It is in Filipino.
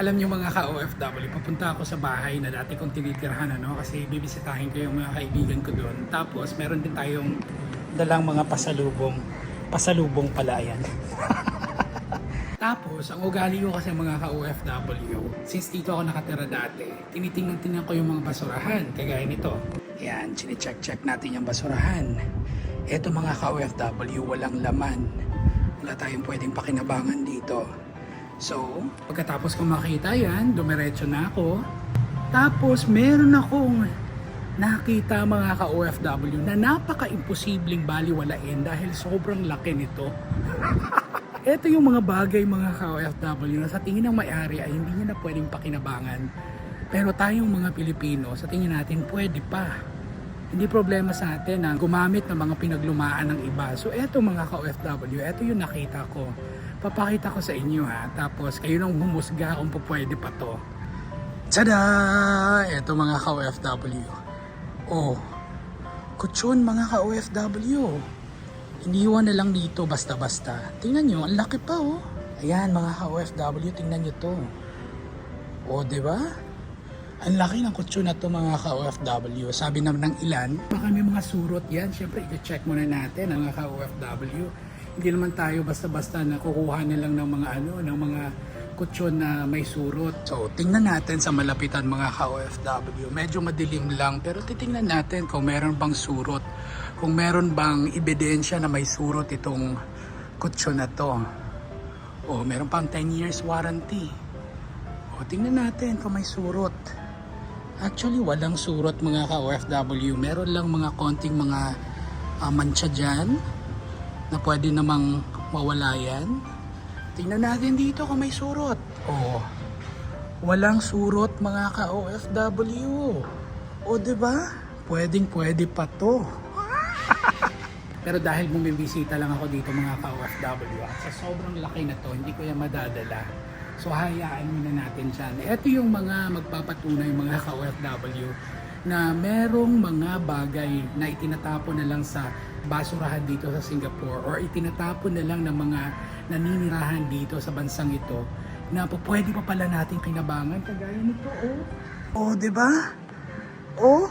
Alam niyo mga ka-OFW, papunta ako sa bahay na dati kong tinitirhan ano, kasi bibisitahin ko yung mga kaibigan ko doon. Tapos meron din tayong dalang mga pasalubong. Pasalubong pala yan. Tapos, ang ugali ko kasi mga ka-OFW, since dito ako nakatira dati, tinitingnan-tingnan ko yung mga basurahan, kagaya nito. Yan, chine-check-check natin yung basurahan. Eto mga ka-OFW, walang laman. Wala tayong pwedeng pakinabangan dito. So, pagkatapos ko makita yan, dumiretso na ako. Tapos, meron akong nakita mga ka-OFW na napaka-imposibleng baliwalain dahil sobrang laki nito. Ito yung mga bagay mga ka-OFW na sa tingin ng may-ari ay hindi niya na pwedeng pakinabangan. Pero tayong mga Pilipino, sa tingin natin pwede pa. Hindi problema sa atin na gumamit ng mga pinaglumaan ng iba. So eto mga ka-OFW, eto yung nakita ko. Papakita ko sa inyo ha. Tapos kayo nang humusga kung pwede pa to. Tada! Eto mga ka-OFW. Oh, kutsyon mga ka-OFW. Iniwan na lang dito basta-basta. Tingnan nyo, ang laki pa oh. Ayan mga ka-OFW, tingnan nyo to. O, di ba? Ang laki ng kutsyon na to mga ka-OFW. Sabi naman ng ilan, baka may mga surot yan. Siyempre, i-check muna natin ang mga ka-OFW. Hindi naman tayo basta-basta na kukuha na lang ng mga ano, ng mga kutsyon na may surot. So, tingnan natin sa malapitan mga ka-OFW. Medyo madilim lang, pero titingnan natin kung meron bang surot. Kung meron bang ebidensya na may surot itong kutsyon na to. O, meron pang 10 years warranty. O, tingnan natin kung may surot. Actually, walang surot mga ka-OFW. Meron lang mga konting mga ah, mancha dyan na pwede namang mawala yan. Tingnan natin dito kung may surot. Oh, walang surot mga ka-OFW. O, di ba? Pwedeng pwede pa to. Pero dahil bumibisita lang ako dito mga ka-OFW at sa sobrang laki na to, hindi ko yan madadala. So hayaan muna natin dyan. Ito yung mga magpapatunay mga ka-OFW na merong mga bagay na itinatapon na lang sa basurahan dito sa Singapore or itinatapon na lang ng mga naninirahan dito sa bansang ito na po pwede pa pala natin kinabangan kagaya nito oh. Oh, 'di ba? Oh,